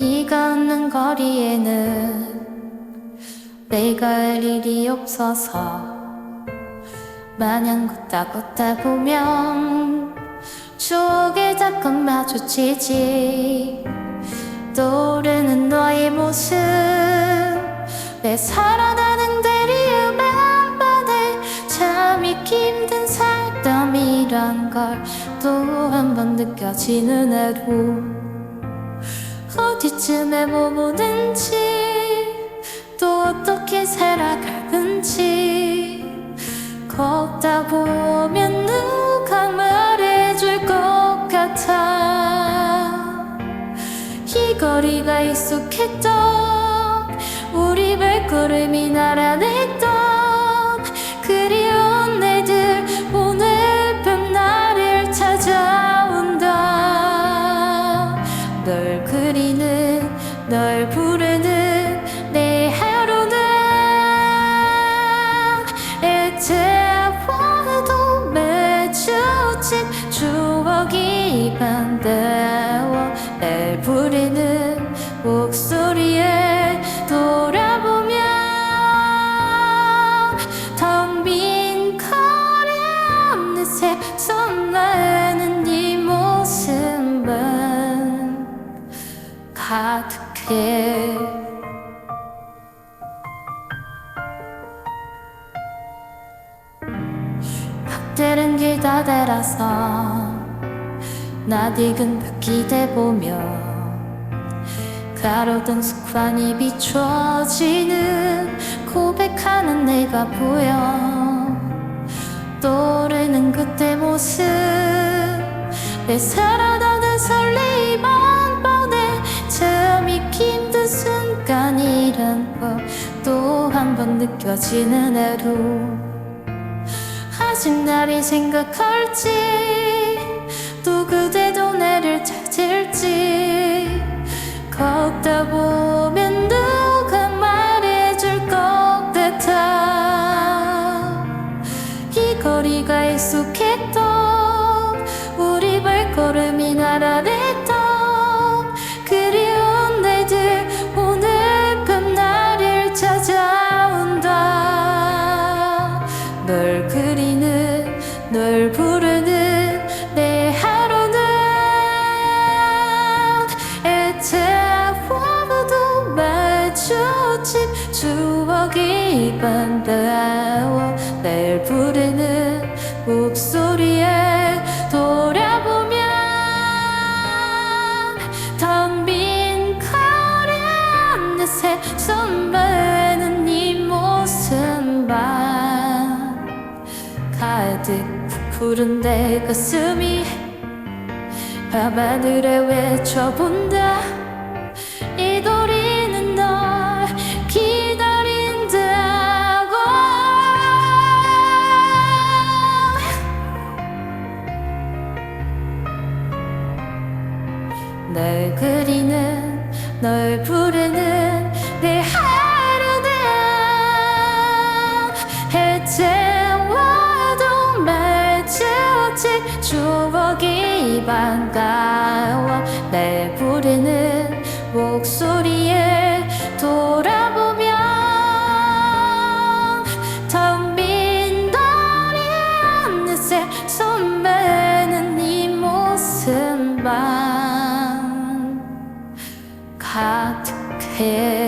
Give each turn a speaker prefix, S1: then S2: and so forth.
S1: 네가 없는 거리에는 내가 할 일이 없어서 마냥 걷다 걷다 보면 추억에 자꾸 마주치지. 떠오르는 너의 모습 내 살아가는 대리의 맘반에 참 잊기 힘든 살담이란 걸 또 한 번 느껴지는 하루 어디쯤에 머무는지 또 어떻게 살아가는지. 걷다 보면 누가 말해줄 것 같아. 이 거리가 익숙했던 우리 발걸음이 나란했 태워도 맺혀진 추억이 반대워 날 부르는 목소리에 돌아보면 텅 빈 거리 어느새 손 나는 네 모습만 가득해 박대는 길 다대라서 낯익은 벽 기대 보며 가로등 습관이 비춰지는 고백하는 내가 보여. 떠오르는 그때 모습 내 살아가는 설레임 한 번에 참 잊기 힘든 순간이란 걸또 한 번 느껴지는 하루 아직 나를 생각할지 또 그대도 나를 찾을지. 걷다 보면 누가 말해줄 것 같아. 이 거리가 익숙했던 우리 발걸음이 찾아온다. 널 그리는 널 부르는 내 하루는 애태워도 마주친 추억이 반가워 가득 부푸른 내 가슴이 밤하늘에 외쳐본다. 이 거리는 널 기다린다고. 널 그리는 널 부르는 이 반가워. 날 부르는 목소리에 돌아보면 텅빈 거리 어느새 손매는 네 모습만 가득해